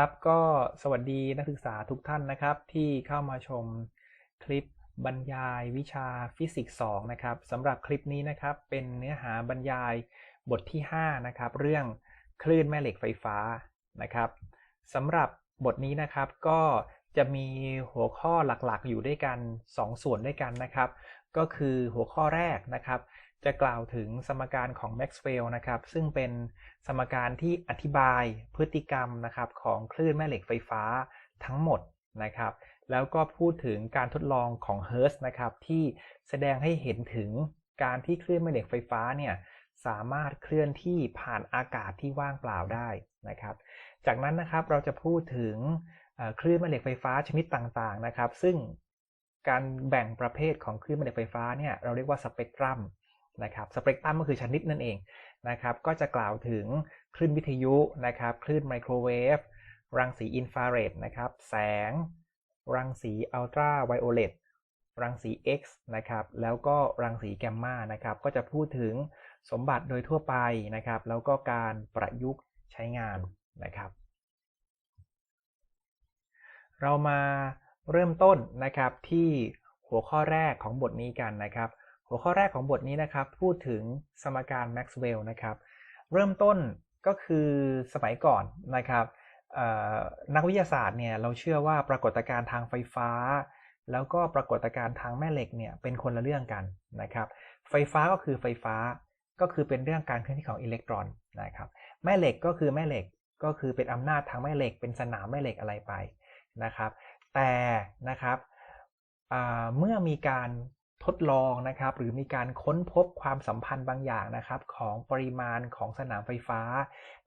ครับก็สวัสดีนักศึกษาทุกท่านนะครับ ที่เข้ามาชมคลิปบรรยายวิชาฟิสิกส์2นะครับสำหรับคลิปนี้นะครับเป็นเนื้อหาบรรยายบทที่5นะครับเรื่องคลื่นแม่เหล็กไฟฟ้านะครับสำหรับบทนี้นะครับก็จะมีหัวข้อหลักๆ อยู่ด้วยกัน 2 ส่วนด้วยกันนะครับ ก็คือหัวข้อแรกนะครับ จะกล่าวถึงสมการของแม็กซ์เวลล์นะครับ ซึ่งเป็นสมการที่อธิบายพฤติกรรมนะครับของคลื่นแม่เหล็กไฟฟ้าทั้งหมดนะครับ แล้วก็พูดถึงการทดลองของเฮิร์สนะครับที่แสดงให้เห็นถึงการที่คลื่นแม่เหล็กไฟฟ้าเนี่ยสามารถเคลื่อนที่ผ่านอากาศที่ว่างเปล่าได้นะครับ จากนั้นนะครับเราจะพูดถึงคลื่นแม่เหล็กไฟฟ้าชนิดต่างๆนะครับ ซึ่งการแบ่งประเภทของคลื่นแม่เหล็กไฟฟ้าเนี่ยเราเรียกว่าสเปกตรัม นะครับสเปกตรัมก็คือชนิดนั่นเองนะครับก็จะกล่าวถึงคลื่นวิทยุนะครับคลื่นไมโครเวฟรังสีอินฟราเรดนะครับแสง รังสีอัลตราไวโอเลตรังสี X นะครับแล้วก็รังสีแกมมานะครับก็จะพูดถึงสมบัติโดยทั่วไปนะครับ แล้วก็การประยุกต์ใช้งานนะครับ เรามาเริ่มต้นนะครับที่หัวข้อแรกของบทนี้กันนะครับ หัวข้อแรกของบทนี้นะครับพูดถึงสมการแม็กซ์เวลล์นะครับเริ่มต้นก็คือสมัยก่อนนะครับนักวิทยาศาสตร์เนี่ยเราเชื่อว่าปรากฏการณ์ทางไฟฟ้า แล้วก็ปรากฏการณ์ทางแม่เหล็กเนี่ยเป็นคนละเรื่องกันนะครับไฟฟ้าก็คือไฟฟ้าก็คือเป็นเรื่องการเคลื่อนที่ของอิเล็กตรอนนะครับแม่เหล็กก็คือแม่เหล็กก็คือเป็นอำนาจทางแม่เหล็ก เป็นสนามแม่เหล็กอะไรไปนะครับ แต่นะครับเมื่อมีการ ทดลองนะครับ หรือมีการค้นพบความสัมพันธ์บางอย่างนะครับ ของปริมาณของสนามไฟฟ้า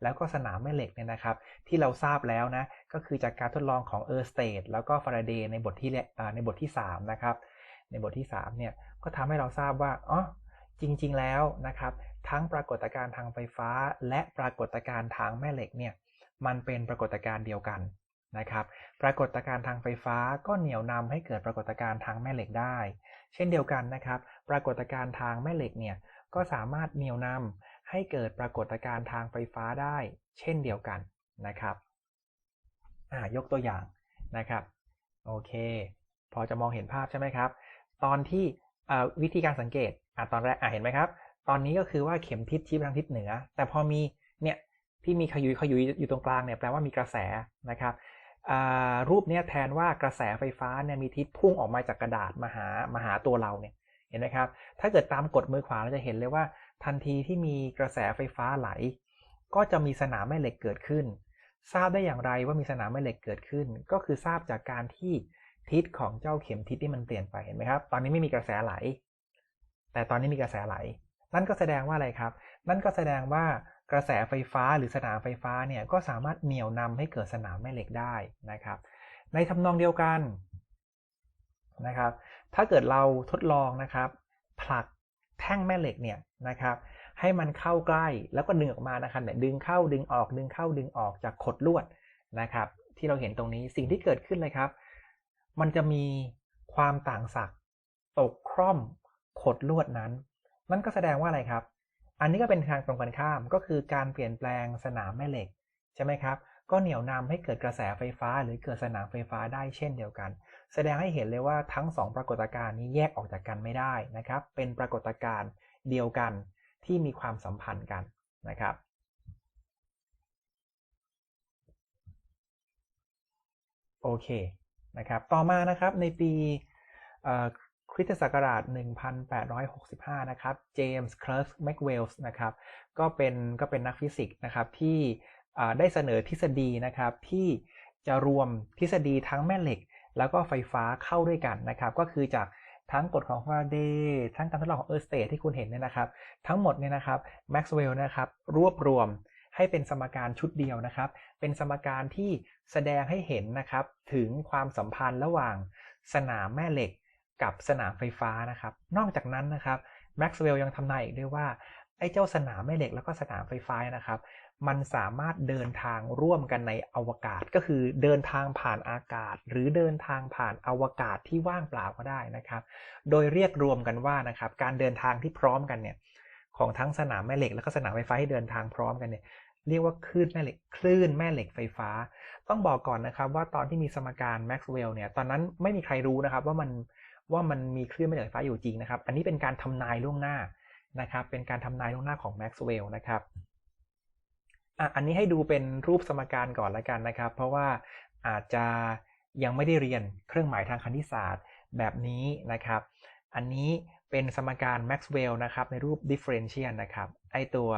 แล้วก็สนามแม่เหล็กเนี่ยนะครับ ที่เราทราบแล้วนะก็คือจากการทดลองของเออร์สเตดแล้วก็ฟาราเดย์ในบทที่ในบทที่3นะครับในบทที่3เนี่ยก็ทำให้เราทราบว่าอ๋อจริง ๆ แล้วนะครับ ทั้งปรากฏการณ์ทางไฟฟ้า และปรากฏการณ์ทางแม่เหล็กเนี่ยมันเป็นปรากฏการณ์เดียวกันนะครับ ปรากฏการณ์ทางไฟฟ้าก็เหนี่ยวนำให้เกิดปรากฏการณ์ทางแม่เหล็กได้ เช่นเดียวกันนะครับ ปรากฏการณ์ทางแม่เหล็กเนี่ยก็สามารถเหนี่ยวนำให้เกิดปรากฏการณ์ทางไฟฟ้าได้ เช่นเดียวกันนะครับยกตัวอย่างนะครับโอเค พอจะมองเห็นภาพใช่ไหมครับ ตอนที่วิธีการสังเกตอะตอนแรกอะเห็นไหมครับ ตอนนี้ก็คือว่าเข็มทิศชี้ไปทางทิศเหนือ แต่พอมีเนี่ยที่มีขยุยขยุยอยู่ตรงกลางเนี่ยแปลว่ามีกระแสนะครับ รูปนี้แทนว่ากระแสไฟฟ้าเนี่ยมีทิศพุ่งออกมาจากกระดาษมาหามาหาตัวเราเนี่ยเห็นไหมครับ ถ้าเกิดตามกดมือขวาเราจะเห็นเลยว่า ทันทีที่มีกระแสไฟฟ้าไหล ก็จะมีสนามแม่เหล็กเกิดขึ้น ทราบได้อย่างไรว่ามีสนามแม่เหล็กเกิดขึ้น ก็คือทราบจากการที่ทิศของเจ้าเข็มทิศที่มันเปลี่ยนไปเห็นไหมครับ ตอนนี้ไม่มีกระแสไหล แต่ตอนนี้มีกระแสไหล นั่นก็แสดงว่าอะไรครับ นั่นก็แสดงว่า กระแสไฟฟ้าหรือสนามไฟฟ้าเนี่ยก็สามารถเหนี่ยวนำให้เกิดสนามแม่เหล็กได้นะครับ ในทำนองเดียวกันนะครับ ถ้าเกิดเราทดลองนะครับ ผลักแท่งแม่เหล็กเนี่ยนะครับ ให้มันเข้าใกล้แล้วก็ดึงออกมานะครับเนี่ยดึงเข้าดึงออกดึงเข้าดึงออกจากขดลวดนะครับ ที่เราเห็นตรงนี้สิ่งที่เกิดขึ้นเลยครับ มันจะมีความต่างศักย์ตกคร่อมขดลวดนั้น นั่นก็แสดงว่าอะไรครับ อันนี้ก็เป็นทางตรงกันข้ามก็คือการเปลี่ยนแปลงสนามแม่เหล็กใช่ไหมครับ ก็เหนี่ยวนำให้เกิดกระแสไฟฟ้า หรือเกิดสนามไฟฟ้าได้เช่นเดียวกัน แสดงให้เห็นเลยว่าทั้ง 2 ปรากฏการณ์นี้แยกออกจากกันไม่ได้นะครับ เป็นปรากฏการณ์เดียวกันที่มีความสัมพันธ์กันนะครับโอเคนะครับ ต่อมานะครับในปี คริสตศักราช 1865 นะครับ เจมส์คลาร์ก แมคเวลส์ นะครับ ก็เป็นก็เป็นนักฟิสิกส์นะครับที่ได้เสนอทฤษฎีนะครับที่จะรวมทฤษฎีทั้งแม่เหล็ก แล้วก็ไฟฟ้าเข้าด้วยกันนะครับ ก็คือจากทั้งกฎของฟาราเดย์ทั้งการทดลองของเออร์สเตทที่คุณเห็นเนี่ยนะครับ ทั้งหมดเนี่ยนะครับแม็กซ์เวลล์นะครับรวบรวมให้เป็นสมการชุดเดียวนะครับ เป็นสมการที่แสดงให้เห็นนะครับ ถึงความสัมพันธ์ระหว่างสนามแม่เหล็ก กับสนามไฟฟ้านะครับ นอกจากนั้นนะครับแม็กซ์เวลล์ยังทำนายอีกด้วยว่าไอ้เจ้าสนามแม่เหล็กแล้วก็สนามไฟฟ้านะครับ มันสามารถเดินทางร่วมกันในอวกาศ ก็คือเดินทางผ่านอากาศ หรือเดินทางผ่านอวกาศที่ว่างเปล่าก็ได้นะครับ โดยเรียกรวมกันว่านะครับ การเดินทางที่พร้อมกันเนี่ยของทั้งสนามแม่เหล็ก แล้วก็สนามไฟฟ้าที่เดินทางพร้อมกันเนี่ยเรียกว่าคลื่นแม่เหล็กคลื่นแม่เหล็กไฟฟ้า ต้องบอกก่อนนะครับว่าตอนที่มีสมการแม็กซ์เวลล์เนี่ยตอนนั้นไม่มีใครรู้นะครับว่ามัน ว่ามันมีคลื่นแม่เหล็กไฟฟ้าอยู่จริงนะครับ อันนี้เป็นการทำนายล่วงหน้านะครับ เป็นการทำนายล่วงหน้าของแม็กซ์เวลล์นะครับอะอันนี้ให้ดูเป็นรูปสมการก่อนละกันนะครับ เพราะว่าอาจจะยังไม่ได้เรียนเครื่องหมายทางคณิตศาสตร์แบบนี้นะครับ อันนี้เป็นสมการแม็กซ์เวลล์นะครับในรูป differential นะครับ ไอตัว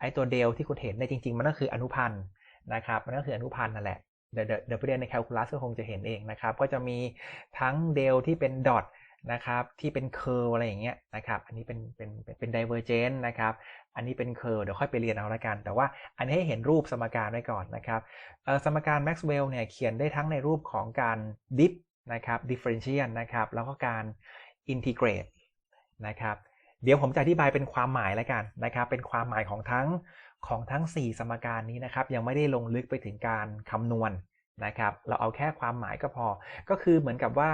ไอตัวเดลที่คุณเห็นในจริง ๆ มันก็คืออนุพันธ์นะครับ มันก็คืออนุพันธ์นั่นแหละ เดี๋ยวเดี๋ยวไปเรียนในแคลคูลัสก็คงจะเห็นเองนะครับ ก็จะมีทั้งเดลที่เป็นดอทนะครับที่เป็นเคอร์อะไรอย่างเงี้ยนะครับ อันนี้เป็นเป็นเป็นไดเวอร์เจนนะครับ อันนี้เป็นเคอร์เดี๋ยวค่อยไปเรียนเอาละกัน แต่ว่าอันนี้ให้เห็นรูปสมการไว้ก่อนนะครับสมการแม็กซ์เวลล์เนี่ยเขียนได้ทั้งในรูปของการดิฟนะครับ differential นะครับ แล้วก็การ integrate นะครับ เดี๋ยวผมจะอธิบายเป็นความหมายล้วกันนะครับ เป็นความหมายของทั้ง ของทั้ง 4 สมการนี้นะครับ ยังไม่ได้ลงลึกไปถึงการคำนวณนะครับ เราเอาแค่ความหมายก็พอ ก็คือเหมือนกับว่า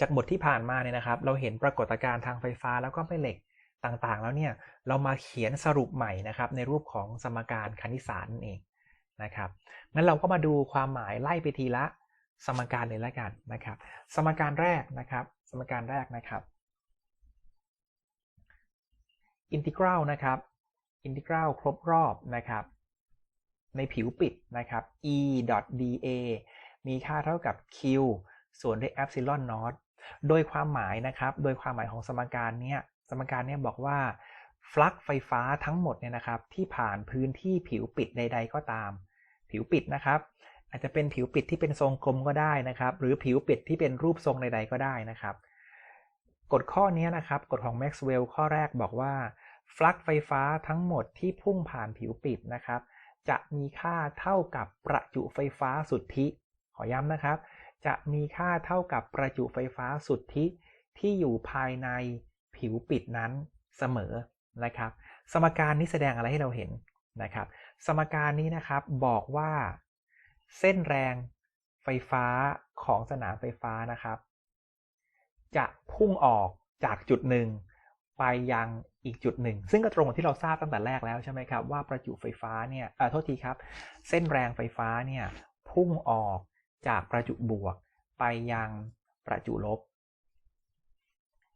จากบทที่ผ่านมาเนี่ยนะครับ เราเห็นปรากฏการณ์ทางไฟฟ้าแล้วก็แม่เหล็กต่างๆ แล้วเนี่ย เรามาเขียนสรุปใหม่นะครับ ในรูปของสมการคณิตศาสตร์นั่นเองนะครับ งั้นเราก็มาดูความหมายไล่ไปทีละสมการเลยล้วกันนะครับ สมการแรกนะครับ สมการแรกนะครับ อินทิกรัลนะครับ อินทิกรัลครบรอบนะครับ ในผิวปิดนะครับ e dA มีค่าเท่ากับ q ส่วนด้วย epsilon naught โดยความหมายนะครับ โดยความหมายของสมการเนี้ยสมการเนี้ยบอกว่าฟลักไฟฟ้าทั้งหมดเนี่ยนะครับ ที่ผ่านพื้นที่ผิวปิดใด ๆ ก็ตาม ผิวปิดนะครับ อาจจะเป็นผิวปิดที่เป็นทรงกลมก็ได้นะครับ หรือผิวปิดที่เป็นรูปทรงใด ๆ ก็ได้นะครับ กฎข้อนี้นะครับ กฎของแม็กซ์เวลล์ข้อแรกบอกว่า ฟลักไฟฟ้าทั้งหมดที่พุ่งผ่านผิวปิดนะครับ จะมีค่าเท่ากับประจุไฟฟ้าสุทธิ ขอย้ำนะครับ จะมีค่าเท่ากับประจุไฟฟ้าสุทธิที่อยู่ภายในผิวปิดนั้นเสมอนะครับ สมการนี้แสดงอะไรให้เราเห็นนะครับ สมการนี้นะครับบอกว่า เส้นแรงไฟฟ้าของสนามไฟฟ้านะครับ จะพุ่งออกจากจุดหนึ่ง ไปยังอีกจุดหนึ่ง ซึ่งก็ตรงกับที่เราทราบตั้งแต่แรกแล้วใช่ไหมครับ ว่าประจุไฟฟ้าเนี่ยเออโทษทีครับ เส้นแรงไฟฟ้าเนี่ยพุ่งออกจากประจุบวก ไปยังประจุลบ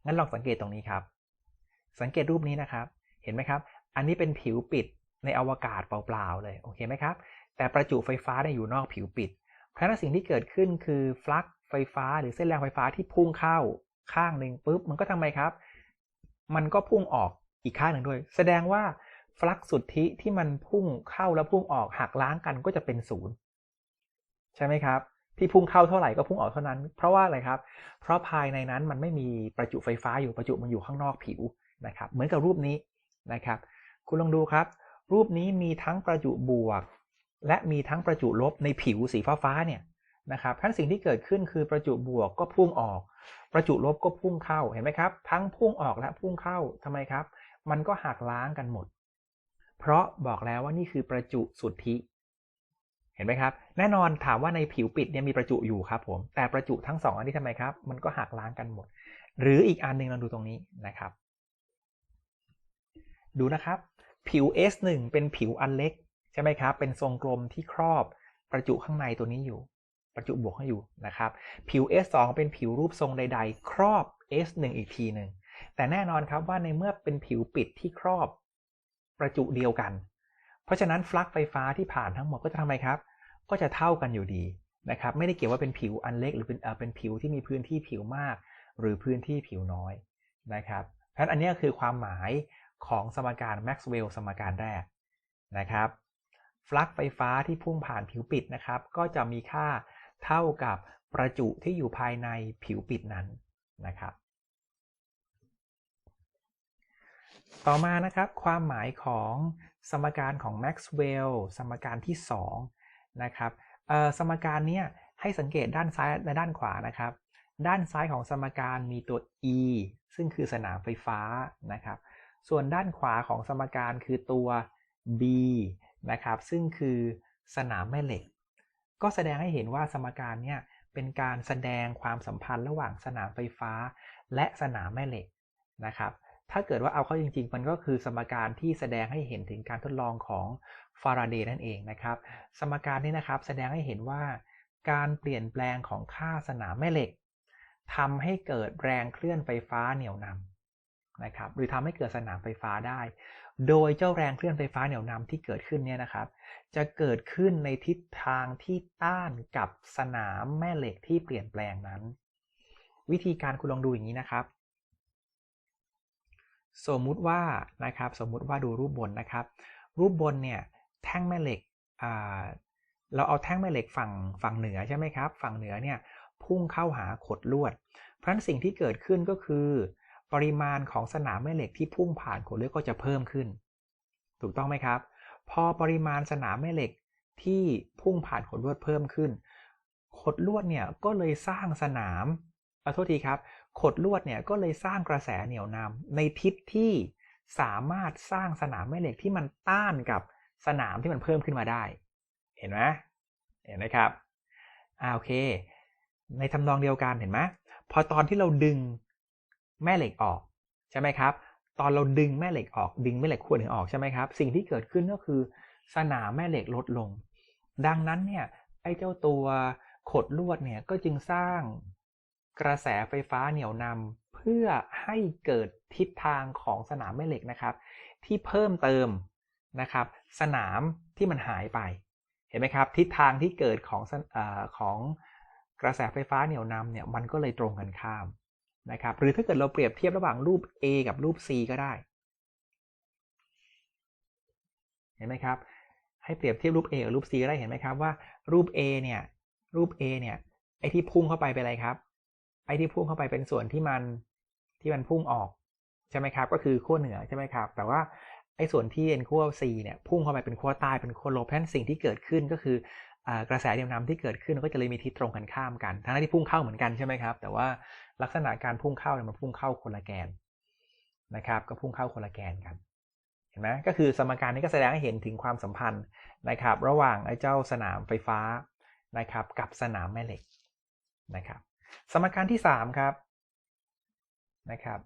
งั้นลองสังเกตตรงนี้ครับ สังเกตรูปนี้นะครับ เห็นไหมครับ อันนี้เป็นผิวปิดในอวกาศเปล่าๆเลย โอเคไหมครับ แต่ประจุไฟฟ้าได้อยู่นอกผิวปิด เพราะนั้นสิ่งที่เกิดขึ้นคือฟลักไฟฟ้าหรือเส้นแรงไฟฟ้าที่พุ่งเข้าข้างหนึ่งปุ๊บ มันก็ทำไมครับ มันก็พุ่งออกอีกข้างหนึ่งด้วย แสดงว่าฟลักสุทธิที่มันพุ่งเข้าแล้วพุ่งออกหักล้างกันก็จะเป็นศูนย์ใช่ไหมครับ ที่พุ่งเข้าเท่าไหร่ก็พุ่งออกเท่านั้น เพราะว่าอะไรครับ เพราะภายในนั้นมันไม่มีประจุไฟฟ้าอยู่ประจุมันอยู่ข้างนอกผิวนะครับ เหมือนกับรูปนี้นะครับ คุณลองดูครับ รูปนี้มีทั้งประจุบวก และมีทั้งประจุลบในผิวสีฟ้าฟ้าเนี่ย นะครับทั้นสิ่งที่เกิดขึ้นคือประจุบวกก็พุ่งออก ประจุลบก็พุ่งเข้าเห็นไหมครับ ทั้งพุ่งออกและพุ่งเข้าทำไมครับ มันก็หักล้างกันหมด เพราะบอกแล้วว่านี่คือประจุสุทธิเห็นไหมครับ แน่นอนถามว่าในผิวปิดเนี่ยมีประจุอยู่ครับผมแต่ประจุทั้งสองอันนี้ทำไมครับ มันก็หักล้างกันหมด หรืออีกอันหนึ่งเราดูตรงนี้นะครับ ดูนะครับ ผิว S1 เป็นผิวอันเล็กใช่ไหมครับ เป็นทรงกลมที่ครอบประจุข้างในตัวนี้อยู่ ประจุบวกให้อยู่นะครับ ผิว S2 เป็นผิวรูปทรงใด ๆ ครอบ S1 อีกทีหนึ่งแต่แน่นอนครับว่าในเมื่อเป็นผิวปิดที่ครอบประจุเดียวกัน เพราะฉะนั้นฟลักไฟฟ้าที่ผ่านทั้งหมดก็จะทำไมครับ ก็จะเท่ากันอยู่ดีนะครับ ไม่ได้เกี่ยวว่าเป็นผิวอันเล็กหรือเป็นเป็นผิวที่มีพื้นที่ผิวมาก หรือพื้นที่ผิวน้อยนะครับเพราะฉะนั้นอันนี้คือความหมายของสมการแม็กซ์เวลล์สมการแรกนะครับ ฟลักไฟฟ้าที่พุ่งผ่านผิวปิดนะครับ ก็จะมีค่าเท่ากับประจุที่อยู่ภายในผิวปิดนั้นนะครับ ต่อมานะครับ ความหมายของสมการของแม็กซ์เวลล์สมการที่2นะครับสมการนี้ให้สังเกตด้านซ้ายและด้านขวานะครับ ด้านซ้ายของสมการมีตัว e ซึ่งคือสนามไฟฟ้านะครับ ส่วนด้านขวาของสมการคือตัว b นะครับ ซึ่งคือสนามแม่เหล็ก ก็แสดงให้เห็นว่าสมการเนี่ยเป็นการแสดงความสัมพันธ์ระหว่างสนามไฟฟ้า และสนามแม่เหล็กนะครับ ถ้าเกิดว่าเอาเข้าจริง ๆ มันก็คือสมการที่แสดงให้เห็นถึงการทดลองของฟาราเดย์นั่นเองนะครับ สมการนี้นะครับแสดงให้เห็นว่าการเปลี่ยนแปลงของค่าสนามแม่เหล็กทำให้เกิดแรงเคลื่อนไฟฟ้าเหนี่ยวนำนะครับ หรือทำให้เกิดสนามไฟฟ้าได้ โดยเจ้าแรงเคลื่อนไฟฟ้าเหนี่ยวนำที่เกิดขึ้นเนี่ยนะครับ จะเกิดขึ้นในทิศทางที่ต้านกับสนามแม่เหล็กที่เปลี่ยนแปลงนั้น วิธีการคุณลองดูอย่างนี้นะครับ สมมุติว่านะครับสมมุติว่าดูรูปบนนะครับ รูปบนเนี่ยแท่งแม่เหล็กเราเอาแท่งแม่เหล็กฝั่งฝั่งเหนือใช่ไหมครับ ฝั่งเหนือเนี่ยพุ่งเข้าหาขดลวด เพราะฉะนั้นสิ่งที่เกิดขึ้นก็คือ ปริมาณของสนามแม่เหล็กที่พุ่งผ่านขดลวดก็จะเพิ่มขึ้น ถูกต้องไหมครับ พอปริมาณสนามแม่เหล็กที่พุ่งผ่านขดลวดเพิ่มขึ้น ขดลวดเนี่ยก็เลยสร้างสนามขอโทษทีครับ ขดลวดเนี่ยก็เลยสร้างกระแสเหนี่ยวนำในทิศที่สามารถสร้างสนามแม่เหล็กที่มันต้านกับสนามที่มันเพิ่มขึ้นมาได้ เห็นไหมเห็นไหมครับอ่าโอเค ในทำนองเดียวกันเห็นไหมพอตอนที่เราดึง แม่เหล็กออกใช่ไหมครับ ตอนเราดึงแม่เหล็กออกดึงแม่เหล็กขั้วหนึ่งออกใช่ไหมครับ สิ่งที่เกิดขึ้นก็คือสนามแม่เหล็กลดลง ดังนั้นเนี่ยไอ้เจ้าตัวขดลวดเนี่ยก็จึงสร้างกระแสไฟฟ้าเหนี่ยวนำเพื่อให้เกิดทิศทางของสนามแม่เหล็กนะครับ ที่เพิ่มเติมนะครับ สนามที่มันหายไปเห็นไหมครับ ทิศทางที่เกิดของอของกระแสไฟฟ้าเหนี่ยวนำเนี่ยมันก็เลยตรงกันข้าม นะครับ หรือถ้าเกิดเราเปรียบเทียบระหว่างรูป A กับรูป C ก็ได้ เห็นไหมครับ ให้เปรียบเทียบรูป A กับรูป C ก็ได้เห็นไหมครับว่ารูป A เนี่ย รูป A เนี่ย ไอที่พุ่งเข้าไปเป็นอะไรครับ ไอที่พุ่งเข้าไปเป็นส่วนที่มันที่มันพุ่งออกใช่ไหมครับ ก็คือขั้วเหนือใช่ไหมครับ แต่ว่าไอ้ส่วนที่เป็นขั้ว C เนี่ย พุ่งเข้าไปเป็นขั้วใต้เป็นขั้วลบเพราะฉะนั้นสิ่งที่เกิดขึ้นก็คือ กระแสเดียวนำที่เกิดขึ้นก็จะเลยมีทิศตรงกันข้ามกัน ทั้งที่พุ่งเข้าเหมือนกันใช่ไหมครับ แต่ว่าลักษณะการพุ่งเข้าเนี่ยมันพุ่งเข้าคนละแกนนะครับ ก็พุ่งเข้าคนละแกนกัน เห็นไหมก็คือสมการนี้ก็แสดงให้เห็นถึงความสัมพันธ์นะครับ ระหว่างไอ้เจ้าสนามไฟฟ้านะครับ กับสนามแม่เหล็กนะครับ สมการที่3ครับนะครับ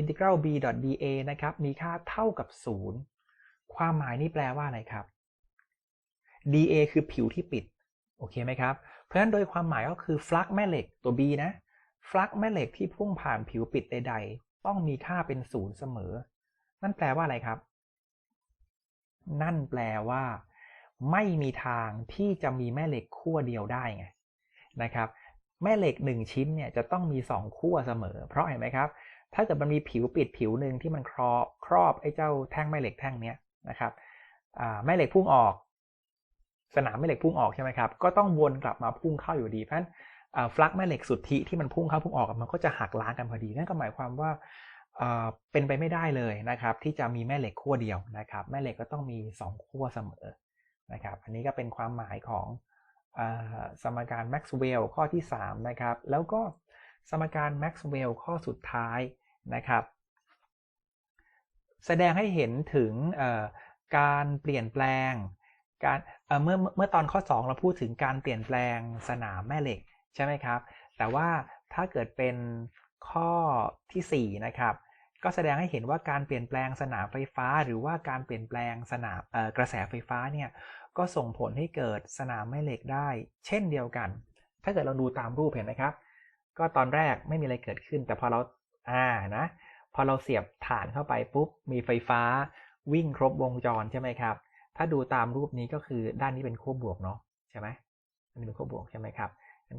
integral b dA นะครับ มีค่าเท่ากับ 0 ความหมายนี่แปลว่าอะไรครับ dA คือผิวที่ปิด โอเคไหมครับ เพราะฉะนั้นโดยความหมายก็คือฟลักแม่เหล็กตัว b นะ ฟลักแม่เหล็กที่พุ่งผ่านผิวปิดใด ๆ ต้องมีค่าเป็นศูนย์เสมอ นั่นแปลว่าอะไรครับ นั่นแปลว่า ไม่มีทางที่จะมีแม่เหล็กขั้วเดียวได้ไงนะครับแม่เหล็ก 1 ชิ้นเนี่ยจะต้องมี 2 ขั้วเสมอ เพราะเห็นไหมครับ ถ้าเกิดมันมีผิวปิดผิวหนึ่งที่มันครอบครอบไอ้เจ้าแท่งแม่เหล็กแท่งนี้นะครับแม่เหล็กพุ่งออก สนามแม่เหล็กพุ่งออกใช่ไหมครับก็ต้องวนกลับมาพุ่งเข้าอยู่ดีเพราะฉะนั้นฟลักแม่เหล็กสุทธิที่มันพุ่งเข้าพุ่งออกมันก็จะหักล้างกันพอดีนั่นก็หมายความว่าเป็นไปไม่ได้เลยนะครับ ที่จะมีแม่เหล็กขั้วเดียวนะครับ แม่เหล็กก็ต้องมี 2 ขั้วเสมอนะครับ อันนี้ก็เป็นความหมายของสมการแม็กซ์เวลล์ข้อที่3นะครับ แล้วก็สมการแม็กซ์เวลล์ข้อสุดท้ายนะครับ แสดงให้เห็นถึงการเปลี่ยนแปลง การเมื่อเมื่อตอนข้อ 2 เราพูดถึงการเปลี่ยนแปลงสนามแม่เหล็กใช่ไหมครับ แต่ว่าถ้าเกิดเป็นข้อที่ 4 นะครับ ก็แสดงให้เห็นว่าการเปลี่ยนแปลงสนามไฟฟ้า หรือว่าการเปลี่ยนแปลงสนามกระแสไฟฟ้าเนี่ยก็ส่งผลให้เกิดสนามแม่เหล็กได้ เช่นเดียวกัน ถ้าเกิดเราดูตามรูปเห็นไหมครับ ก็ตอนแรกไม่มีอะไรเกิดขึ้น แต่พอเราอ่านะพอเราเสียบฐานเข้าไปปุ๊บมีไฟฟ้าวิ่งครบวงจรใช่ไหมครับ ถ้าดูตามรูปนี้ก็คือด้านนี้เป็นขั้วบวกเนาะใช่ไหมอันนี้เป็นขั้วบวกใช่ไหมครับ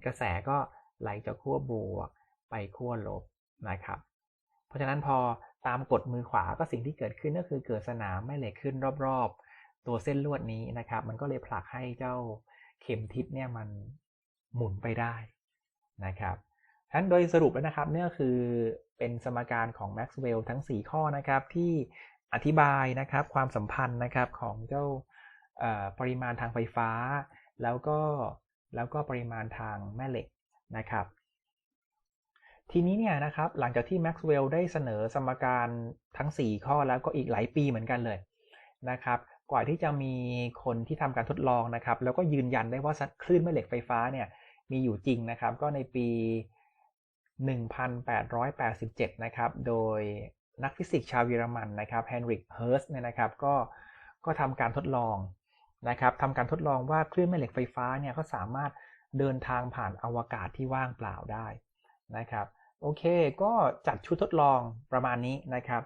กระแสก็ไหลจากขั้วบวกไปขั้วลบนะครับ เพราะฉะนั้นพอตามกฎมือขวาก็สิ่งที่เกิดขึ้นก็คือเกิดสนามแม่เหล็กขึ้นรอบๆ ตัวเส้นลวดนี้นะครับ มันก็เลยผลักให้เจ้าเข็มทิศเนี่ยมันหมุนไปได้นะครับฉะนั้นโดยสรุปแล้วนะครับเนี่ยคือเป็นสมการของแม็กซ์เวลล์ทั้ง 4 ข้อนะครับที่ อธิบายนะครับความสัมพันธ์นะครับของเจ้าปริมาณทางไฟฟ้า แล้วก็แล้วก็ปริมาณทางแม่เหล็กนะครับ ทีนี้เนี่ยนะครับหลังจากที่แม็กซ์เวลล์ได้เสนอสมการทั้ง 4 ข้อแล้วก็อีกหลายปีเหมือนกันเลยนะครับกว่าที่จะมีคนที่ทำการทดลองนะครับ แล้วก็ยืนยันได้ว่าคลื่นแม่เหล็กไฟฟ้าเนี่ยมีอยู่จริงนะครับ ก็ในปี 1887 นะครับ โดย นักฟิสิกส์ชาวเยอรมันนะครับเฮนริกเฮิร์สเนี่ยนะครับก็ก็ทำการทดลองนะครับทำการทดลองว่าคลื่นแม่เหล็กไฟฟ้าเนี่ยเขาสามารถเดินทางผ่านอวกาศที่ว่างเปล่าได้นะครับโอเค ก็จัดชุดทดลองประมาณนี้นะครับ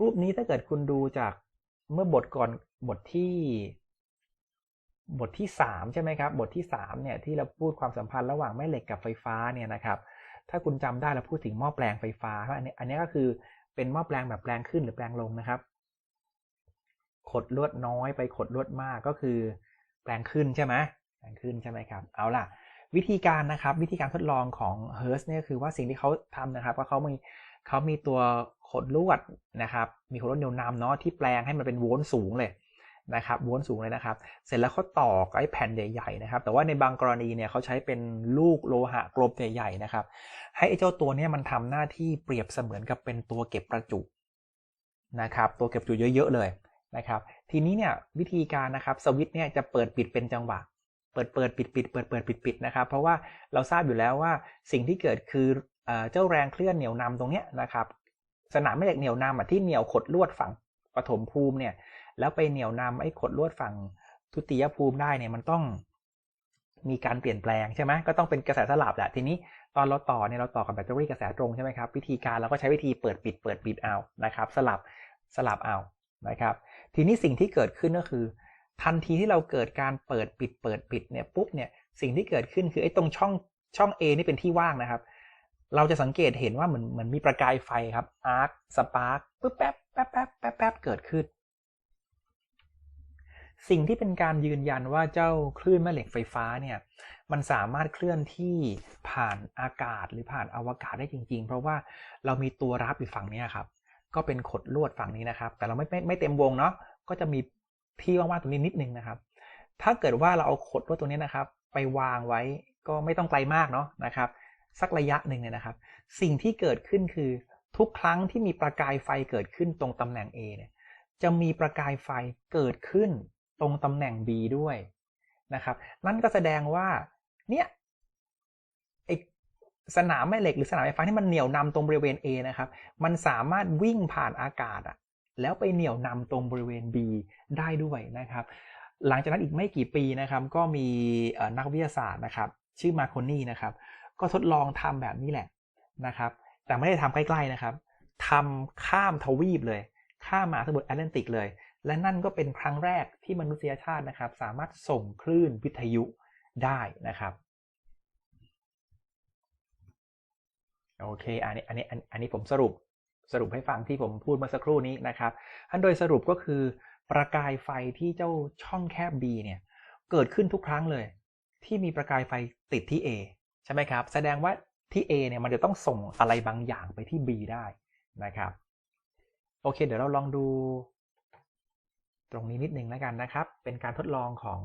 รูปนี้ถ้าเกิดคุณดูจากเมื่อบทก่อนบทที่ บทที่ 3 ใช่ไหมครับ บทที่3เนี่ยที่เราพูดความสัมพันธ์ระหว่างแม่เหล็กกับไฟฟ้าเนี่ยนะครับ ถ้าคุณจำได้เราพูดถึงหม้อแปลงไฟฟ้าอันนี้อันนี้ก็คือ เป็นหม้อแปลงแบบแปลงขึ้นหรือแปลงลงนะครับ ขดลวดน้อยไปขดลวดมากก็คือ แปลงขึ้นใช่ไหมแปลงขึ้นใช่ไหมครับ เอาล่ะ วิธีการนะครับวิธีการทดลองของเฮิร์สเนี่ยคือว่าสิ่งที่เขาทำนะครับก็เขามีเขามีตัวขดลวดนะครับ มีขดลวดเหนียวนำเนาะที่แปลงให้มันเป็นโวลต์สูงเลย นะครับโวลต์สูงเลยนะครับ เสร็จแล้วเขาต่อไอ้แผ่นใหญ่ๆนะครับ แต่ว่าในบางกรณีเนี่ยเขาใช้เป็นลูกโลหะกลมใหญ่ๆนะครับ ให้ไอ้เจ้าตัวนี้มันทำหน้าที่เปรียบเสมือนกับเป็นตัวเก็บประจุนะครับ ตัวเก็บประจุเยอะๆเลยนะครับ ทีนี้เนี่ยวิธีการนะครับสวิตช์เนี่ยจะเปิดปิดเป็นจังหวะเปิดเปิดปิดปิดเปิดเปิดปิดปิดนะครับ เพราะว่าเราทราบอยู่แล้วว่าสิ่งที่เกิดคือเจ้าแรงเคลื่อนเหนี่ยวนำตรงเนี้ยนะครับ สนามแม่เหล็กเหนี่ยวนำที่เหนี่ยวขดลวดฝั่งปฐมภูมิเนี่ย แล้วไปเหนี่ยวนำไอ้ขดลวดฝั่งทุติยภูมิได้เนี่ยมันต้องมีการเปลี่ยนแปลงใช่ไหมก็ต้องเป็นกระแสสลับแหละทีนี้ตอนเราต่อเนี่ยเราต่อกับแบตเตอรี่กระแสตรงใช่ไหมครับวิธีการเราก็ใช้วิธีเปิดปิดเปิดปิดเอานะครับ สลับสลับเอานะครับ ทีนี้สิ่งที่เกิดขึ้นก็คือ ทันทีที่เราเกิดการเปิดปิดเปิดปิดเนี่ยปุ๊บเนี่ยสิ่งที่เกิดขึ้นคือไอ้ตรงช่องช่อง A นี่เป็นที่ว่างนะครับ เราจะสังเกตเห็นว่าเหมือนเหมือนมีประกายไฟครับอาร์คสปาร์คปุ๊บแป๊บแป๊บแป๊บแป๊บแป๊บเกิดขึ้น สิ่งที่เป็นการยืนยันว่าเจ้าคลื่นแม่เหล็กไฟฟ้าเนี่ยมันสามารถเคลื่อนที่ผ่านอากาศหรือผ่านอวกาศได้จริง ๆ เพราะว่าเรามีตัวรับอยู่ฝั่งนี้ครับ ก็เป็นขดลวดฝั่งนี้นะครับ แต่เราไม่ไม่ไม่เต็มวงเนาะก็จะมีที่ว่างๆตรงนี้นิดนึงนะครับ ถ้าเกิดว่าเราเอาขดลวดตรงนี้นะครับ ไปวางไว้ก็ไม่ต้องไกลมากเนาะนะครับ สักระยะหนึ่งเนี่ยนะครับ สิ่งที่เกิดขึ้นคือทุกครั้งที่มีประกายไฟเกิดขึ้นตรงตำแหน่ง A เนี่ยจะมีประกายไฟเกิดขึ้น ตรงตำแหน่ง B ด้วยนะครับ นั่นก็แสดงว่าเนี่ยไอสนามแม่เหล็กหรือสนามไฟฟ้าที่มันเหนี่ยวนำตรงบริเวณ A นะครับ มันสามารถวิ่งผ่านอากาศอะแล้วไปเหนี่ยวนำตรงบริเวณ B ได้ด้วยนะครับ หลังจากนั้นอีกไม่กี่ปีนะครับ ก็มีนักวิทยาศาสตร์นะครับ ชื่อมาโคนี่นะครับ ก็ทดลองทำแบบนี้แหละนะครับ แต่ไม่ได้ทำใกล้ๆนะครับทำข้ามทวีปเลย ข้ามมหาสมุทรแอตแลนติกเลย และนั่นก็เป็นครั้งแรกที่มนุษยชาตินะครับ สามารถส่งคลื่นวิทยุได้นะครับโอเคอันนี้อันนี้อันนี้ผมสรุปสรุปให้ฟังที่ผมพูดเมื่อสักครู่นี้นะครับท่านโดยสรุปก็คือ ประกายไฟที่เจ้าช่องแคบ B เนี่ยเกิดขึ้นทุกครั้งเลย ที่มีประกายไฟติดที่ A ใช่ไหมครับ แสดงว่าที่ A เนี่ยมันจะต้องส่งอะไรบางอย่างไปที่ B ได้นะครับ โอเค เดี๋ยวเราลองดู ตรงนี้นิดนึงแล้วกันนะครับ เป็นการทดลองของ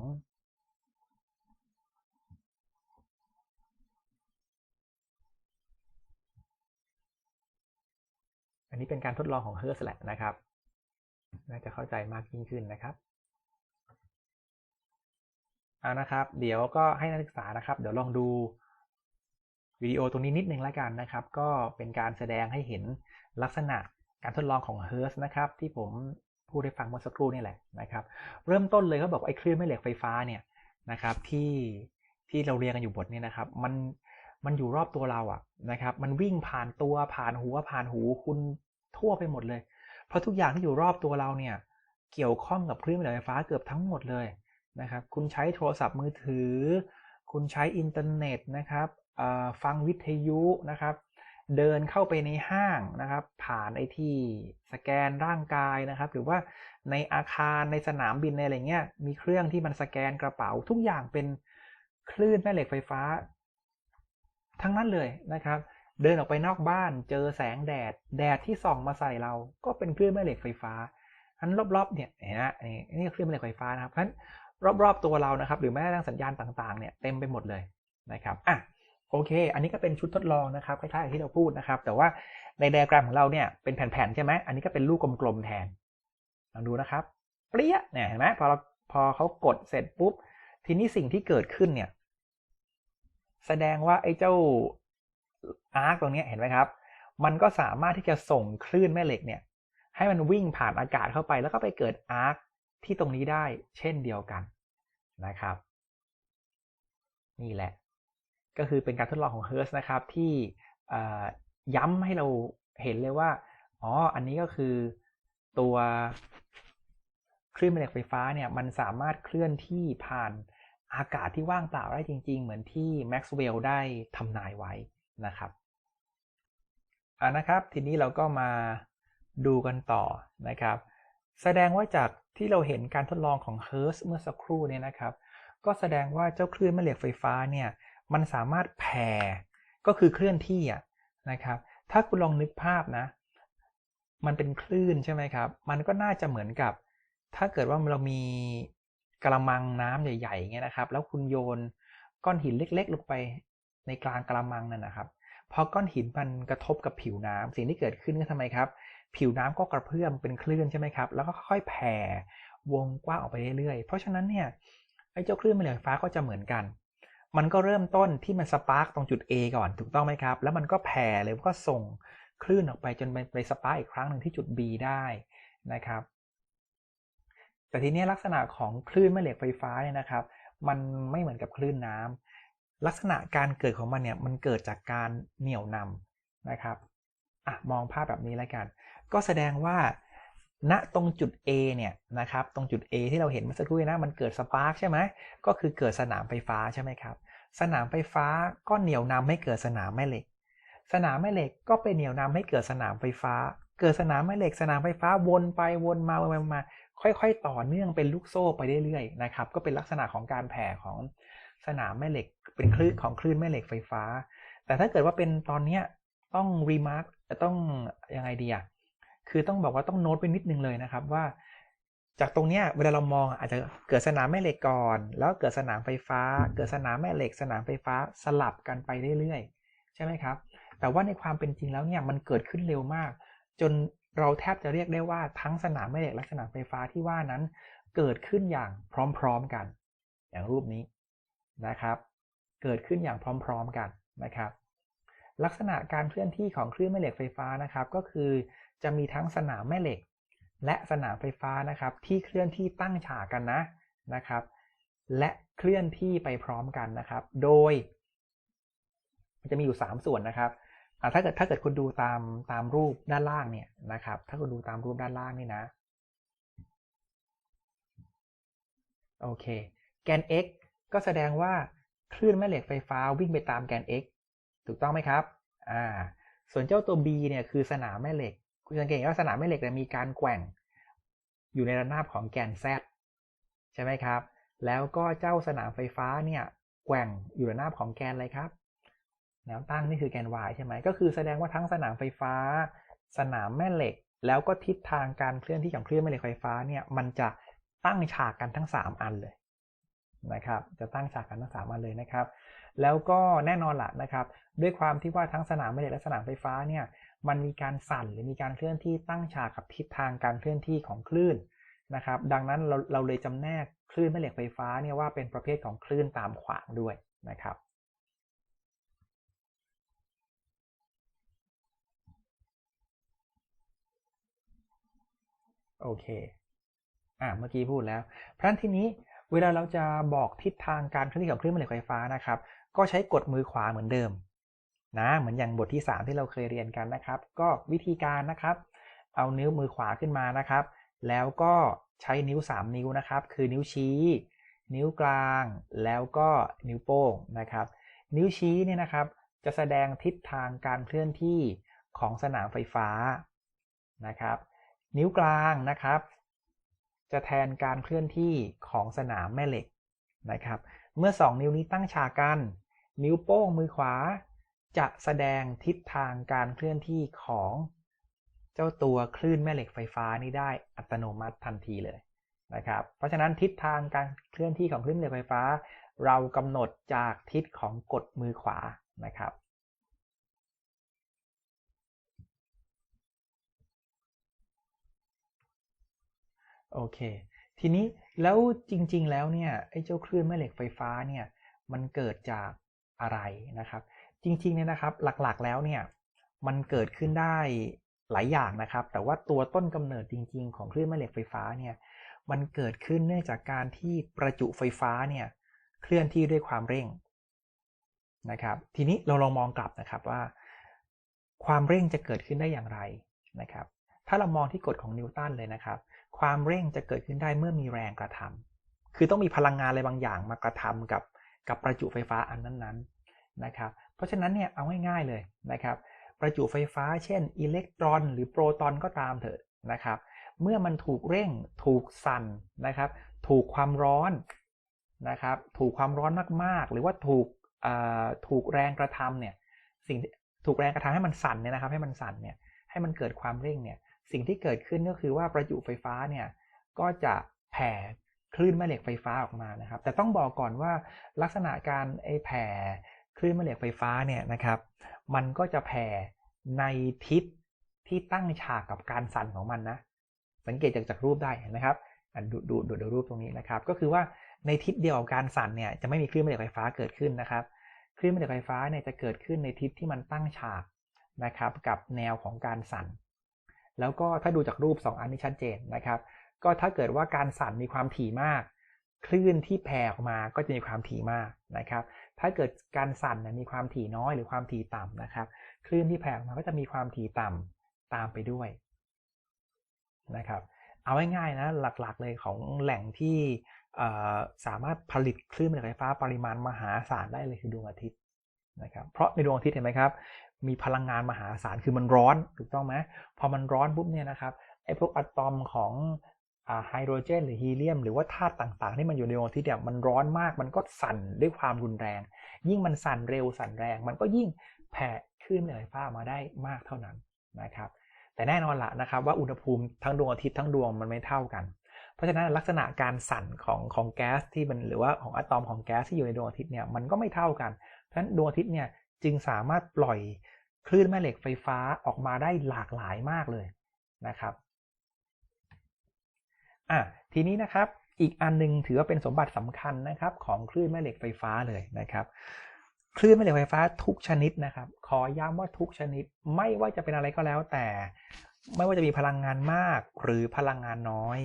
อันนี้เป็นการทดลองของเฮิร์สแหละนะครับ น่าจะเข้าใจมากยิ่งขึ้นนะครับเอานะครับ เดี๋ยวก็ให้นักศึกษานะครับ เดี๋ยวลองดูวิดีโอตรงนี้นิดนึงแล้วกันนะครับ ก็เป็นการแสดงให้เห็นลักษณะการทดลองของเฮิร์สนะครับ ที่ผม พูดให้ฟังเมื่อสักครู่นี่แหละนะครับ เริ่มต้นเลยเขาบอกไอ้คลื่นแม่เหล็กไฟฟ้าเนี่ยนะครับ ที่ที่เราเรียนกันอยู่บทนี้นะครับ มันมันอยู่รอบตัวเราอะนะครับ มันวิ่งผ่านตัวผ่านหัวผ่านหูคุณทั่วไปหมดเลย เพราะทุกอย่างที่อยู่รอบตัวเราเนี่ย เกี่ยวข้องกับคลื่นแม่เหล็กไฟฟ้าเกือบทั้งหมดเลยนะครับ คุณใช้โทรศัพท์มือถือ คุณใช้อินเทอร์เน็ตนะครับฟังวิทยุนะครับ เดินเข้าไปในห้างนะครับ ผ่านไอที่สแกนร่างกายนะครับ หรือว่าในอาคารในสนามบินในอะไรเงี้ยมีเครื่องที่มันสแกนกระเป๋า ทุกอย่างเป็นคลื่นแม่เหล็กไฟฟ้า ทั้งนั้นเลยนะครับ เดินออกไปนอกบ้านเจอแสงแดด แดดที่ส่องมาใส่เราก็เป็นคลื่นแม่เหล็กไฟฟ้าอันรอบๆเนี่ยนะนี่นี่คลื่นแม่เหล็กไฟฟ้านะครับเพราะฉะนั้นรอบๆตัวเรานะครับ หรือแม้กระทั่งสัญญาณต่างๆเนี่ยเต็มไปหมดเลยนะครับอะ โอเค อันนี้ก็เป็นชุดทดลองนะครับคล้ายๆที่เราพูดนะครับ แต่ว่าในไดอะแกรมของเราเนี่ยเป็นแผ่นๆใช่ไหมอันนี้ก็เป็นลูกกลมๆแทนลองดูนะครับ เปรี้ยเนี่ยเห็นไหมพอเราพอเขากดเสร็จปุ๊บ ทีนี้สิ่งที่เกิดขึ้นเนี่ย แสดงว่าไอ้เจ้าอาร์คตรงนี้เห็นไหมครับ มันก็สามารถที่จะส่งคลื่นแม่เหล็กเนี่ย ให้มันวิ่งผ่านอากาศเข้าไป แล้วก็ไปเกิดอาร์คที่ตรงนี้ได้เช่นเดียวกันนะครับ นี่แหละ ก็คือเป็นการทดลองของเฮิร์สนะครับ ที่ย้ำให้เราเห็นเลยว่า อ๋อ อันนี้ก็คือตัวคลื่นแม่เหล็กไฟฟ้าเนี่ยมันสามารถเคลื่อนที่ผ่านอากาศที่ว่างเปล่าได้จริง ๆ เหมือนที่แม็กซ์เวลล์ได้ทำนายไว้นะครับอ่านะครับ ทีนี้เราก็มาดูกันต่อนะครับ แสดงว่าจากที่เราเห็นการทดลองของเฮิร์สเมื่อสักครู่เนี่ยนะครับ ก็แสดงว่าเจ้าคลื่นแม่เหล็กไฟฟ้าเนี่ย มันสามารถแผ่ก็คือเคลื่อนที่อะนะครับ ถ้าคุณลองนึกภาพนะ มันเป็นคลื่นใช่ไหมครับ มันก็น่าจะเหมือนกับ ถ้าเกิดว่าเรามีกระมังน้ำใหญ่ๆเงี้ยนะครับ แล้วคุณโยนก้อนหินเล็ก ๆ ลงไปในกลางกระมังนั่นนะครับพอก้อนหินมันกระทบกับผิวน้ำสิ่งที่เกิดขึ้นก็ทำไมครับ ผิวน้ำก็กระเพื่อมเป็นคลื่นใช่ไหมครับ แล้วก็ค่อยแผ่วงกว้างออกไปเรื่อยๆ เพราะฉะนั้นเนี่ยไอ้เจ้าคลื่นแม่เหล็กฟ้าก็จะเหมือนกัน มันก็เริ่มต้นที่มันสปาร์กตรงจุด A ก่อนถูกต้องไหมครับ แล้วมันก็แผ่เลยก็ส่งคลื่นออกไปจนไปสปาร์กอีกครั้งหนึ่งที่จุด B ได้นะครับ แต่ทีนี้ลักษณะของคลื่นแม่เหล็กไฟฟ้าเนี่ยนะครับ มันไม่เหมือนกับคลื่นน้ำลักษณะการเกิดของมันเนี่ยมันเกิดจากการเหนี่ยวนำนะครับอะมองภาพแบบนี้แล้วกัน ก็แสดงว่า ณตรงจุด A เนี่ยนะครับตรงจุด A ที่เราเห็นเมื่อสักครู่นะมันเกิดสปาร์กใช่ไหมก็คือเกิดสนามไฟฟ้าใช่ไหมครับ สนามไฟฟ้าก็เหนี่ยวนำให้เกิดสนามแม่เหล็ก สนามแม่เหล็กก็ไปเหนี่ยวนำให้เกิดสนามไฟฟ้า เกิดสนามแม่เหล็ก สนามไฟฟ้าวนไปวนมาวนมา ค่อยๆ ต่อเนื่องเป็นลูกโซ่ไปเรื่อยๆนะครับก็เป็นลักษณะของการแผ่ของสนามแม่เหล็ก เป็นคลื่นของคลื่นแม่เหล็กไฟฟ้า แต่ถ้าเกิดว่าเป็นตอนเนี้ยต้องรีมาร์กจะต้องยังไงดีอะ คือต้องบอกว่าต้องโน้ตไปนิดนึงเลยนะครับว่า จากตรงเนี้ยเวลาเรามองอาจจะเกิดสนามแม่เหล็กก่อน แล้วเกิดสนามไฟฟ้า เกิดสนามแม่เหล็ก สนามไฟฟ้าสลับกันไปเรื่อยๆใช่ไหมครับ แต่ว่าในความเป็นจริงแล้วเนี่ยมันเกิดขึ้นเร็วมาก จนเราแทบจะเรียกได้ว่าทั้งสนามแม่เหล็กและสนามไฟฟ้าที่ว่านั้น เกิดขึ้นอย่างพร้อมๆกัน อย่างรูปนี้นะครับ เกิดขึ้นอย่างพร้อมๆกันนะครับ ลักษณะการเคลื่อนที่ของคลื่นแม่เหล็กไฟฟ้านะครับ ก็คือ จะมีทั้งสนามแม่เหล็ก และสนามไฟฟ้านะครับ ที่เคลื่อนที่ตั้งฉากกันนะนะครับ และเคลื่อนที่ไปพร้อมกันนะครับ โดย จะมีอยู่ 3 ส่วนนะครับถ้าเกิดถ้าเกิดคุณดูตามตามรูปด้านล่างเนี่ยนะครับ ถ้าคุณดูตามรูปด้านล่างนี่นะโอเค แกน x ก็แสดงว่าคลื่นแม่เหล็กไฟฟ้าวิ่งไปตามแกน x ถูกต้องไหมครับ อ่า ส่วนเจ้าตัว b เนี่ยคือสนามแม่เหล็ก คุณสังเกตว่าสนามแม่เหล็กเนี่ยมีการแกว่ง อยู่ในระนาบของแกน z ใช่ไหมครับ แล้วก็เจ้าสนามไฟฟ้าเนี่ยแกว่งอยู่ในระนาบของแกนอะไรครับแนวตั้งนี่คือแกน y ใช่ไหมก็คือแสดงว่าทั้งสนามไฟฟ้า สนามแม่เหล็ก แล้วก็ทิศทางการเคลื่อนที่ของคลื่นแม่เหล็กไฟฟ้าเนี่ยมันจะตั้งฉากกันทั้ง 3 อันเลยนะครับจะตั้งฉากกันทั้ง 3 อันเลยนะครับ แล้วก็แน่นอนละนะครับ ด้วยความที่ว่าทั้งสนามแม่เหล็กและสนามไฟฟ้าเนี่ย มันมีการสั่นหรือมีการเคลื่อนที่ตั้งฉากกับทิศทางการเคลื่อนที่ของคลื่นนะครับ ดังนั้นเราเราเลยจำแนกคลื่นแม่เหล็กไฟฟ้าเนี่ยว่าเป็นประเภทของคลื่นตามขวางด้วยนะครับโอเค อ่า เมื่อกี้พูดแล้ว เพราะฉะนั้นทีนี้เวลาเราจะบอกทิศทางการเคลื่อนที่ของคลื่นแม่เหล็กไฟฟ้านะครับ ก็ใช้กดมือขวาเหมือนเดิม นะเหมือนอย่างบทที่ 3 ที่เราเคยเรียนกันนะครับ ก็วิธีการนะครับ เอานิ้วมือขวาขึ้นมานะครับ แล้วก็ใช้นิ้ว 3 นิ้วนะครับ คือนิ้วชี้ นิ้วกลาง แล้วก็นิ้วโป้งนะครับ นิ้วชี้เนี่ยนะครับ จะแสดงทิศทางการเคลื่อนที่ของสนามไฟฟ้านะครับ นิ้วกลางนะครับ จะแทนการเคลื่อนที่ของสนามแม่เหล็กนะครับ เมื่อ 2 นิ้วนี้ตั้งฉากกัน นิ้วโป้งมือขวา จะแสดงทิศทางการเคลื่อนที่ของเจ้าตัวคลื่นแม่เหล็กไฟฟ้านี้ได้อัตโนมัติทันทีเลยนะครับ เพราะฉะนั้นทิศทางการเคลื่อนที่ของคลื่นแม่เหล็กไฟฟ้า เรากำหนดจากทิศของกดมือขวานะครับโอเค ทีนี้แล้วจริงๆแล้วเนี่ยไอ้เจ้าคลื่นแม่เหล็กไฟฟ้าเนี่ยมันเกิดจากอะไรนะครับ จริงๆเนี่ยนะครับ หลักๆแล้วเนี่ยมันเกิดขึ้นได้หลายอย่างนะครับ แต่ว่าตัวต้นกำเนิดจริง ๆ ของคลื่นแม่เหล็กไฟฟ้าเนี่ยมันเกิดขึ้นเนื่องจากการที่ประจุไฟฟ้าเนี่ยเคลื่อนที่ด้วยความเร่งนะครับ ทีนี้เราลองมองกลับนะครับว่า ความเร่งจะเกิดขึ้นได้อย่างไรนะครับ ถ้าเรามองที่กฎของนิวตันเลยนะครับ ความเร่งจะเกิดขึ้นได้เมื่อมีแรงกระทำคือต้องมีพลังงานอะไรบางอย่างมากระทำกับกับประจุไฟฟ้าอันนั้นๆนะครับ เพราะฉะนั้นเนี่ยเอาง่ายๆเลยนะครับ ประจุไฟฟ้าเช่นอิเล็กตรอน หรือโปรตอนก็ตามเถอะนะครับ เมื่อมันถูกเร่งถูกสั่นนะครับ ถูกความร้อนนะครับ ถูกความร้อนมากๆ หรือว่าถูกถูกแรงกระทำเนี่ยสิ่งถูกแรงกระทำให้มันสั่นเนี่ยนะครับ ให้มันสั่นเนี่ยให้มันเกิดความเร่งเนี่ยสิ่งที่เกิดขึ้นก็คือว่าประจุไฟฟ้าเนี่ยก็จะแผ่คลื่นแม่เหล็กไฟฟ้าออกมานะครับ แต่ต้องบอกก่อนว่าลักษณะการไอแผ่ คลื่นแม่เหล็กไฟฟ้าเนี่ยนะครับ มันก็จะแผ่ในทิศที่ตั้งฉากกับการสั่นของมันนะ สังเกตจากจากรูปได้เห็นไหมครับดูดูดูดูรูปตรงนี้นะครับ ก็คือว่าในทิศเดียวกับการสั่นเนี่ยจะไม่มีคลื่นแม่เหล็กไฟฟ้าเกิดขึ้นนะครับ คลื่นแม่เหล็กไฟฟ้าเนี่ยจะเกิดขึ้นในทิศที่มันตั้งฉากนะครับ กับแนวของการสั่น แล้วก็ถ้าดูจากรูป 2 อันนี้ชัดเจนนะครับ ก็ถ้าเกิดว่าการสั่นมีความถี่มาก คลื่นที่แผ่ออกมาก็จะมีความถี่มากนะครับ ถ้าเกิดการสั่นมีความถี่น้อยหรือความถี่ต่ำนะครับ คลื่นที่แผ่ออกมาก็จะมีความถี่ต่ำตามไปด้วยนะครับ เอาง่ายๆนะหลักๆเลยของแหล่งที่สามารถผลิตคลื่นแม่เหล็กไฟฟ้าปริมาณมหาศาลได้เลยคือดวงอาทิตย์นะครับ เพราะในดวงอาทิตย์เห็นไหมครับ มีพลังงานมหาศาลคือมันร้อนถูกต้องไหมพอมันร้อนปุ๊บเนี่ยนะครับไอ้พวกอะตอมของ ไฮโดรเจนหรือฮีเลียม หรือว่าธาตุต่างๆที่มันอยู่ในดวงอาทิตย์เนี่ยมันร้อนมากมันก็สั่นด้วยความรุนแรง ยิ่งมันสั่นเร็วสั่นแรง มันก็ยิ่งแผ่คลื่นแม่เหล็กไฟฟ้ามาได้มากเท่านั้นนะครับแต่แน่นอนละนะครับว่าอุณหภูมิทั้งดวงอาทิตย์ทั้งดวงมันไม่เท่ากัน เพราะฉะนั้นลักษณะการสั่นของของแก๊สที่มันหรือว่าของอะตอมของแก๊สที่อยู่ในดวงอาทิตย์เนี่ยมันก็ไม่เท่ากัน เพราะฉะนั้นดวงอาทิตย์เนี่ยจึงสามารถปล่อยคลื่นแม่เหล็กไฟฟ้าออกมาได้หลากหลายมากเลยนะครับ อะทีนี้นะครับอีกอันนึงถือว่าเป็นสมบัติสำคัญนะครับ ของคลื่นแม่เหล็กไฟฟ้าเลยนะครับ คลื่นแม่เหล็กไฟฟ้าทุกชนิดนะครับ ขอย้ำว่าทุกชนิดไม่ว่าจะเป็นอะไรก็แล้วแต่ ไม่ว่าจะมีพลังงานมากหรือพลังงานน้อย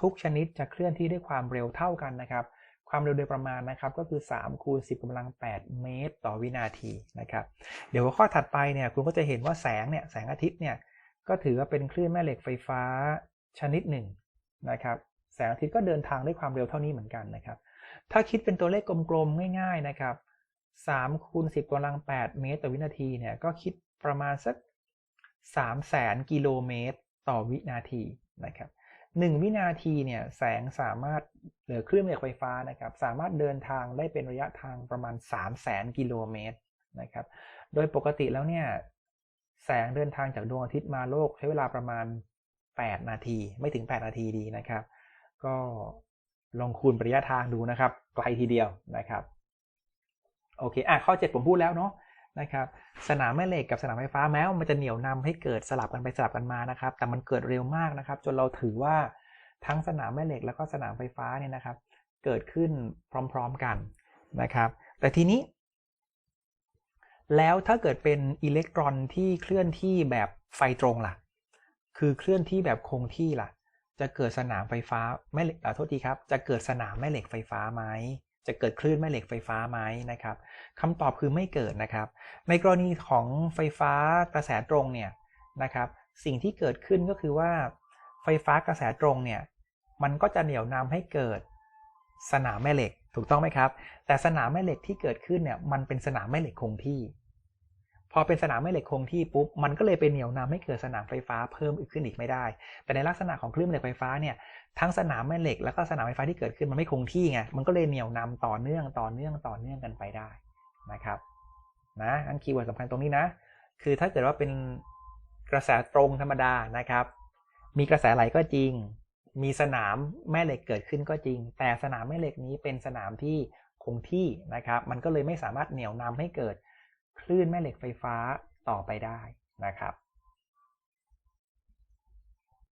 ทุกชนิดจะเคลื่อนที่ด้วยความเร็วเท่ากันนะครับ ความเร็วโดยประมาณนะครับก็คือ3คูณ10กำลัง 8 เมตร ต่อวินาทีนะครับ เดี๋ยวข้อถัดไปเนี่ยคุณก็จะเห็นว่าแสงเนี่ยแสงอาทิตย์เนี่ยก็ถือว่าเป็นคลื่นแม่เหล็กไฟฟ้าชนิดหนึ่ง นะครับแสงอาทิตย์ก็เดินทางด้วยความเร็วเท่านี้เหมือนกันนะครับ ถ้าคิดเป็นตัวเลขกลมๆง่าย ๆนะครับ3คูณ10กำลัง 8 เมตรต่อวินาทีเนี่ยก็คิดประมาณสัก3แสนกิโลเมตรต่อวินาทีนะครับ1วินาทีเนี่ยแสงสามารถหรือเครื่องเหล็กไฟฟ้านะครับสามารถเดินทางได้เป็นระยะทางประมาณ 3 0 0แสนกิโลเมตรนะครับ โดยปกติแล้วเนี่ยแสงเดินทางจากดวงอาทิตย์มาโลกใช้เวลาประมาณ 8 นาที ไม่ถึง 8 นาทีดีนะครับ ก็ลองคูณระยะทางดูนะครับ ไกลทีเดียวนะครับโอเคอะข้อ 7 ผมพูดแล้วเนาะนะครับสนามแม่เหล็กกับสนามไฟฟ้าแม้ว่ามันจะเหนี่ยวนำให้เกิดสลับกันไปสลับกันมานะครับ แต่มันเกิดเร็วมากนะครับ จนเราถือว่าทั้งสนามแม่เหล็กแล้วก็สนามไฟฟ้าเนี่ยนะครับ เกิดขึ้นพร้อมๆกันนะครับ แต่ทีนี้ แล้วถ้าเกิดเป็นอิเล็กตรอนที่เคลื่อนที่แบบไฟตรงล่ะ คือเคลื่อนที่แบบคงที่ล่ะ จะเกิดสนามไฟฟ้าแม่เหล็กโทษทีครับ จะเกิดสนามแม่เหล็กไฟฟ้าไหมจะเกิดคลื่นแม่เหล็กไฟฟ้าไหมนะครับคำตอบคือไม่เกิดนะครับ ในกรณีของไฟฟ้ากระแสตรงเนี่ยนะครับ สิ่งที่เกิดขึ้นก็คือว่า ไฟฟ้ากระแสตรงเนี่ยมันก็จะเหนี่ยวนำให้เกิดสนามแม่เหล็กถูกต้องไหมครับ แต่สนามแม่เหล็กที่เกิดขึ้นเนี่ยมันเป็นสนามแม่เหล็กคงที่ พอเป็นสนามแม่เหล็กคงที่ปุ๊บมันก็เลยไปเหนี่ยวนำให้เกิดสนามไฟฟ้าเพิ่มอีกขึ้นอีกไม่ได้ แต่ในลักษณะของคลื่นแม่เหล็กไฟฟ้าเนี่ยทั้งสนามแม่เหล็กแล้วก็สนามไฟฟ้าที่เกิดขึ้นมันไม่คงที่ไงมันก็เลยเหนี่ยวนำต่อเนื่องต่อเนื่องต่อเนื่องกันไปได้นะครับนะอันคีย์เวิร์ดสำคัญตรงนี้นะ คือถ้าเกิดว่าเป็นกระแสตรงธรรมดานะครับ มีกระแสไหลก็จริง มีสนามแม่เหล็กเกิดขึ้นก็จริง แต่สนามแม่เหล็กนี้เป็นสนามที่คงที่นะครับ มันก็เลยไม่สามารถเหนี่ยวนำให้เกิด คลื่นแม่เหล็กไฟฟ้าต่อไปได้นะครับ